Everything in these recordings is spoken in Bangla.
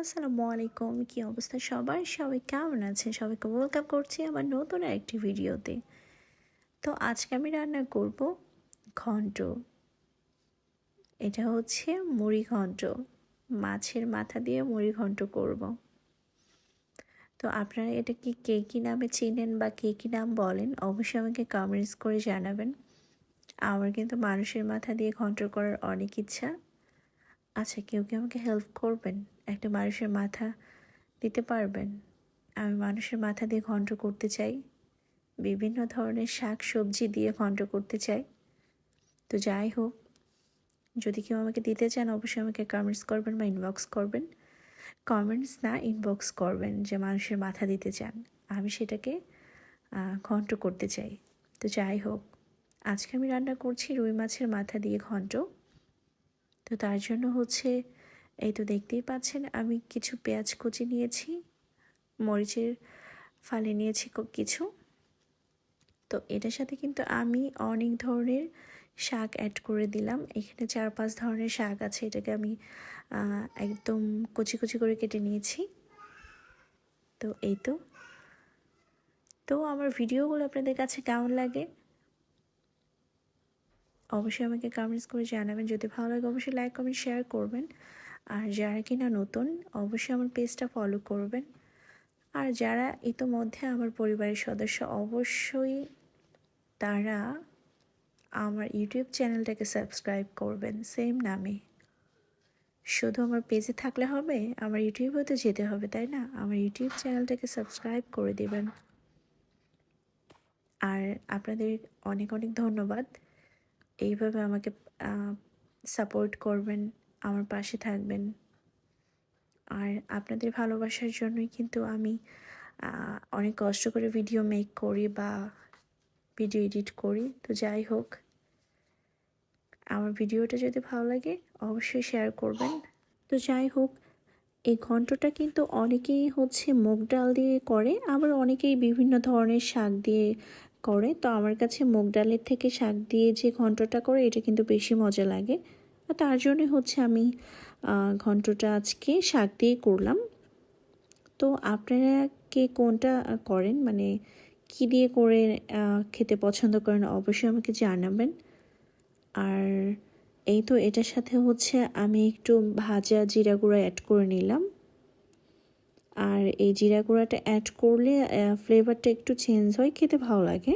আসসালামু আলাইকুম, কী অবস্থা সবার? সবাই কেমন আছেন? সবাইকে ওয়েলকাম করছি আমার নতুন একটি ভিডিওতে। তো আজকে আমি রান্না করব ঘন্ট। এটা হচ্ছে মুড়ি ঘন্ট। মাছের মাথা দিয়ে মুড়ি ঘন্ট করব। তো আপনারা এটা কি কে কী নামে চিনেন বা কে কী নাম বলেন, অবশ্যই আমাকে কমেন্টস করে জানাবেন। আমার কিন্তু মানুষের মাথা দিয়ে ঘন্ট করার অনেক ইচ্ছা। আচ্ছা কেউ কি আমাকে হেল্প করবেন? একটা মানুষের মাথা দিতে পারবেন। আমি মানুষের মাথা দিয়ে ঘন্ট করতে চাই। বিভিন্ন ধরনের শাক সবজি দিয়ে ঘন্ট করতে চাই। তো যাই হোক, যদি কেউ আমাকে দিতে চান, অবশ্যই আমাকে কমেন্টস করবেন বা ইনবক্স করবেন। কমেন্টস না ইনবক্স করবেন যে মানুষের মাথা দিতে চান। আমি সেটাকে ঘন্ট করতে চাই। তো যাই হোক, আজকে আমি রান্না করছি রুই মাছের মাথা দিয়ে ঘন্ট। তো তার জন্য হচ্ছে এই তো দেখতেই পাচ্ছেন, আমি কিছু পেঁয়াজ কুচি নিয়েছি, মরিচের ফালে নিয়েছি কিছু। তো এটার সাথে কিন্তু আমি অনেক ধরনের শাক অ্যাড করে দিলাম। এখানে চার পাঁচ ধরনের শাক আছে, এটাকে আমি একদম কুচি কুচি করে কেটে নিয়েছি। তো এই তো। তো আমার ভিডিওগুলো আপনাদের কাছে কেমন লাগে? অবশ্যই আমাকে কমেন্টস করে জানাবেন। যদি ভালো লাগে, অবশ্যই লাইক কমেন্ট শেয়ার করবেন। আর যারা কিনা নতুন, অবশ্যই আমার পেজটা ফলো করবেন। আর যারা ইতোমধ্যে আমার পরিবারের সদস্য, অবশ্যই তারা আমার ইউটিউব চ্যানেলটাকে সাবস্ক্রাইব করবেন সেম নামে। শুধু আমার পেজে থাকলে হবে, আমার ইউটিউবেও তো যেতে হবে, তাই না? আমার ইউটিউব চ্যানেলটাকে সাবস্ক্রাইব করে দেবেন। আর আপনাদের অনেক অনেক ধন্যবাদ। এইভাবে আমাকে সাপোর্ট করবেন। আমার পাশে থাকবেন। আর আপনাদের ভালোবাসার জন্যই কিন্তু আমি অনেক কষ্ট করে ভিডিও মেক করি বা ভিডিও এডিট করি। তো যাই হোক, আমার ভিডিওটা যদি ভালো লাগে অবশ্যই শেয়ার করবেন। তো যাই হোক, এই ঘন্টটা কিন্তু অনেকেই হচ্ছে মুগ ডাল দিয়ে করে, আবার অনেকেই বিভিন্ন ধরনের শাক দিয়ে করে। তো আমার কাছে মুগ ডালের থেকে শাক দিয়ে যে ঘন্টটা করে, এটা কিন্তু বেশি মজা লাগে। তার জন্য হচ্ছে আমি ঘন্টটা আজকে শাক দিয়ে করলাম। তো আপনারা কে কোনটা করেন? মানে কি দিয়ে করে খেতে পছন্দ করেন অবশ্যই আমাকে জানাবেন। আর এই তো এটার সাথে হচ্ছে আমি একটু ভাজা জিরা গুঁড়া অ্যাড করে নিলাম। আর এই জিরা গুঁড়াটা অ্যাড করলে ফ্লেভারটা একটু চেঞ্জ হয়, খেতে ভালো লাগে।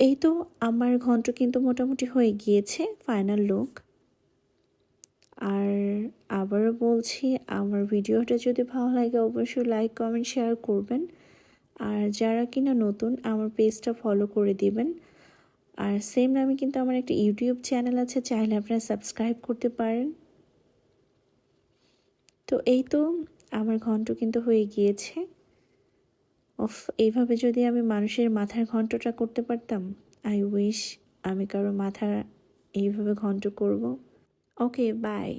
এই তো আমার ঘন্ট কিন্তু মোটামুটি হয়ে গিয়েছে ফাইনাল লুক আর আবারও বলছি, আমার ভিডিওটা যদি ভালো লাগে অবশ্যই লাইক কমেন্ট শেয়ার করবেন। আর যারা কিনা নতুন, আমার পেজটা ফলো করে দিবেন। আর সেম নামে কিন্তু আমার একটা ইউটিউব চ্যানেল আছে, চাইলে আপনারা সাবস্ক্রাইব করতে পারেন। তো এই তো, আমার ঘন্ট কিন্তু হয়ে গিয়েছে। অফ এইভাবে যদি আমি মানুষের মাথার ঘন্টটা করতে পারতাম, আই উইশ আমি কারও মাথা এইভাবে ঘন্ট করব। Okay, bye.